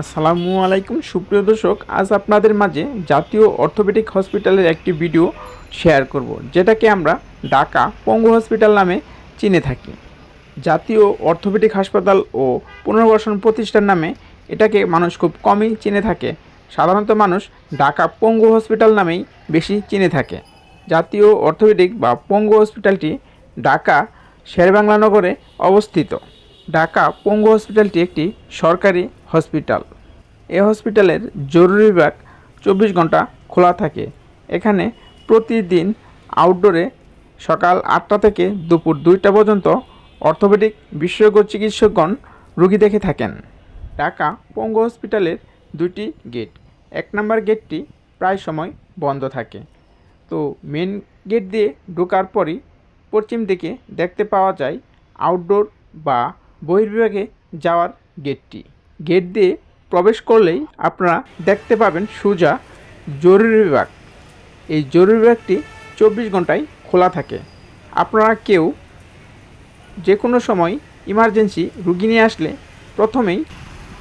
আসসালামু আলাইকুম। সুপ্রিয় দর্শক, আজ আপনাদের মাঝে জাতীয় অর্থোপেডিক হসপিটালের একটি ভিডিও শেয়ার করব, যেটাকে আমরা ঢাকা পঙ্গু হসপিটাল নামে চিনে থাকি। জাতীয় অর্থোপেডিক হাসপাতাল ও পুনর্বাসন প্রতিষ্ঠান নামে এটাকে মানুষ খুব কমই চিনে থাকে। সাধারণত মানুষ ঢাকা পঙ্গু হসপিটাল নামেই বেশি চিনে থাকে। জাতীয় অর্থোপেডিক বা পঙ্গু হসপিটালটি ঢাকা শেরবাংলা নগরে অবস্থিত। ঢাকা পঙ্গু হসপিটালটি একটি সরকারি হসপিটাল। এই হসপিটালের জরুরি বিভাগ চব্বিশ ঘণ্টা খোলা থাকে। এখানে প্রতিদিন আউটডোরে সকাল আটটা থেকে দুপুর দুইটা পর্যন্ত অর্থোপেডিক বিশেষজ্ঞ চিকিৎসকগণ রুগী দেখে থাকেন। ঢাকা পঙ্গু হসপিটালের দুইটি গেট। এক নম্বর গেটটি প্রায় সময় বন্ধ থাকে। তো মেন গেট দিয়ে ঢোকার পরই পশ্চিম দিকে দেখতে পাওয়া যায় আউটডোর বা বহির্বিভাগে যাওয়ার গেটটি। গেট দিয়ে প্রবেশ করলেই আপনারা দেখতে পাবেন সোজা জরুরি বিভাগ। এই জরুরি বিভাগটি চব্বিশ ঘন্টায় খোলা থাকে। আপনারা কেউ যে কোনো সময় ইমার্জেন্সি রুগী নিয়ে আসলে প্রথমেই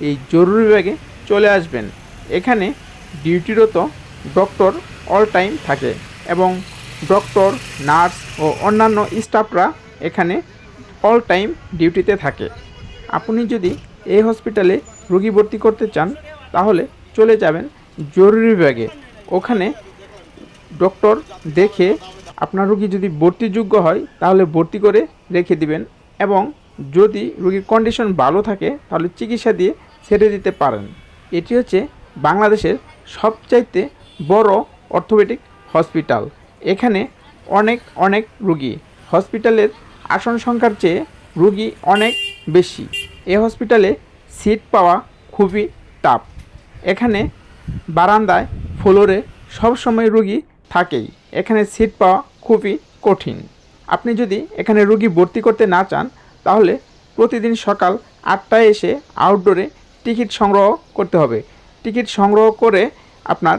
এই জরুরি বিভাগে চলে আসবেন। এখানে ডিউটিরত ডক্টর অল টাইম থাকে এবং ডক্টর, নার্স ও অন্যান্য স্টাফরা এখানে অল টাইম ডিউটিতে থাকে। আপনি যদি এই হসপিটালে রোগী ভর্তি করতে চান, তাহলে চলে যাবেন জরুরি বিভাগে। ওখানে ডক্টর দেখে আপনার রুগী যদি ভর্তিযোগ্য হয়, তাহলে ভর্তি করে রেখে দিবেন এবং যদি রুগীর কন্ডিশন ভালো থাকে, তাহলে চিকিৎসা দিয়ে ছেড়ে দিতে পারেন। এটি হচ্ছে বাংলাদেশের সবচাইতে বড় অর্থোপেডিক হসপিটাল এখানে অনেক অনেক রুগী। হসপিটালের আসন সংখ্যার চেয়ে রুগী অনেক বেশি। এ হসপিটালে সিট পাওয়া খুবই টাফ এখানে বারান্দায় ফ্লোরে সবসময় রুগী থাকেই। এখানে সিট পাওয়া খুবই কঠিন। আপনি যদি এখানে রুগী ভর্তি করতে না চান, তাহলে প্রতিদিন সকাল আটটায় এসে আউটডোরে টিকিট সংগ্রহ করতে হবে। টিকিট সংগ্রহ করে আপনার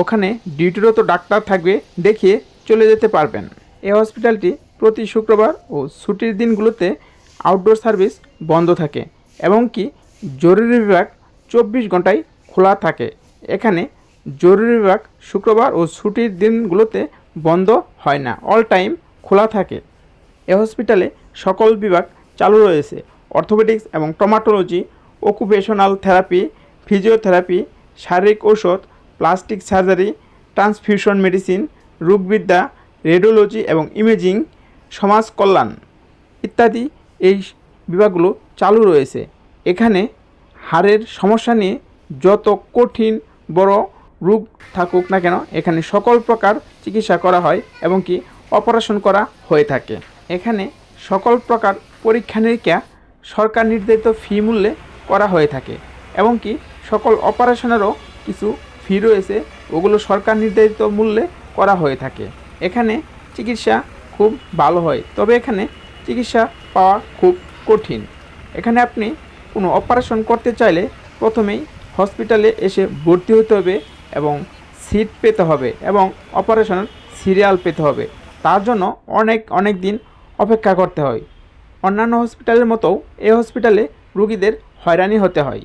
ওখানে ডিউটিরত ডাক্তার থাকবে দেখিয়ে চলে যেতে পারবেন। এই হসপিটালটি প্রতি শুক্রবার ও ছুটির দিনগুলোতে আউটডোর সার্ভিস বন্ধ থাকে এবং কি জরুরি বিভাগ চব্বিশ ঘন্টায় খোলা থাকে। এখানে জরুরি বিভাগ শুক্রবার ও ছুটির দিনগুলোতে বন্ধ হয় না অল টাইম খোলা থাকে। এ হসপিটালে সকল বিভাগ চালু রয়েছে। অর্থোপেডিক্স এবং টমাটোলজি অকুপেশনাল থেরাপি ফিজিওথেরাপি শারীরিক ঔষধ প্লাস্টিক সার্জারি ট্রান্সফিউশন মেডিসিন রোগবিদ্যা রেডিওলজি এবং ইমেজিং সমাজ কল্যাণ ইত্যাদি এই বিভাগগুলো চালু রয়েছে। এখানে হাড়ের সমস্যা নিয়ে যত কঠিন, বড় রোগ থাকুক না কেন, এখানে সকল প্রকার চিকিৎসা করা হয় এবং কি অপারেশন করা হয়ে থাকে। এখানে সকল প্রকার পরীক্ষা নিরীক্ষা সরকার নির্ধারিত ফি মূল্যে করা হয়ে থাকে এবং কি সকল অপারেশনেরও কিছু ফি রয়েছে, ওগুলো সরকার নির্ধারিত মূল্যে করা হয়ে থাকে। এখানে চিকিৎসা খুব ভালো হয়। তবে এখানে চিকিৎসা পাওয়া খুব কঠিন। এখানে আপনি কোনো অপারেশন করতে চাইলে প্রথমেই হসপিটালে এসে ভর্তি হতে হবে এবং সিট পেতে হবে এবং অপারেশনের সিরিয়াল পেতে হবে। তার জন্য অনেক অনেক দিন অপেক্ষা করতে হয়। অন্যান্য হসপিটালের মতো এই হসপিটালে রুগীদের হয়রানি হতে হয়।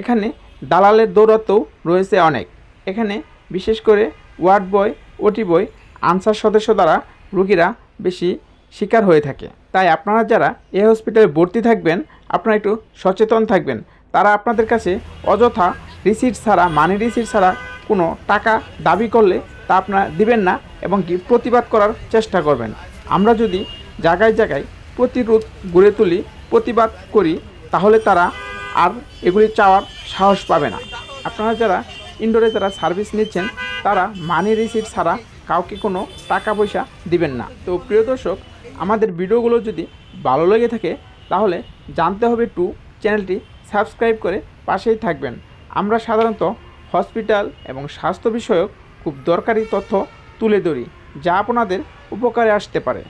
এখানে দালালের দৌরাত্মও রয়েছে অনেক। এখানে বিশেষ করে ওয়ার্ড বয়, ওটি বয়, আনসার সদস্য দ্বারা রুগীরা বেশি শিকার হয়ে থাকে। তাই আপনারা যারা এ হসপিটালে ভর্তি থাকবেন, আপনারা একটু সচেতন থাকবেন। তারা আপনাদের কাছে অযথা রিসিট ছাড়া, মানি রিসিট ছাড়া কোনো টাকা দাবি করলে তা আপনারা দিবেন না এবং কি প্রতিবাদ করার চেষ্টা করবেন। আমরা যদি জায়গায় জায়গায় প্রতিরোধ গড়ে তুলি, প্রতিবাদ করি, তাহলে তারা আর এগুলি চাওয়ার সাহস পাবে না। আপনারা যারা ইনডোরে যারা সার্ভিস নিচ্ছেন, তারা মানি রিসিট ছাড়া কাউকে কোনো টাকা পয়সা দিবেন না। তো প্রিয় দর্শক, আমাদের ভিডিওগুলো যদি ভালো লেগে থাকে, তাহলে জানতে হবে টু চ্যানেলটি সাবস্ক্রাইব করে পাশেই থাকবেন। আমরা সাধারণত হসপিটাল এবং স্বাস্থ্য বিষয়ক খুব দরকারি তথ্য তুলে ধরি, যা আপনাদের উপকারে আসতে পারে।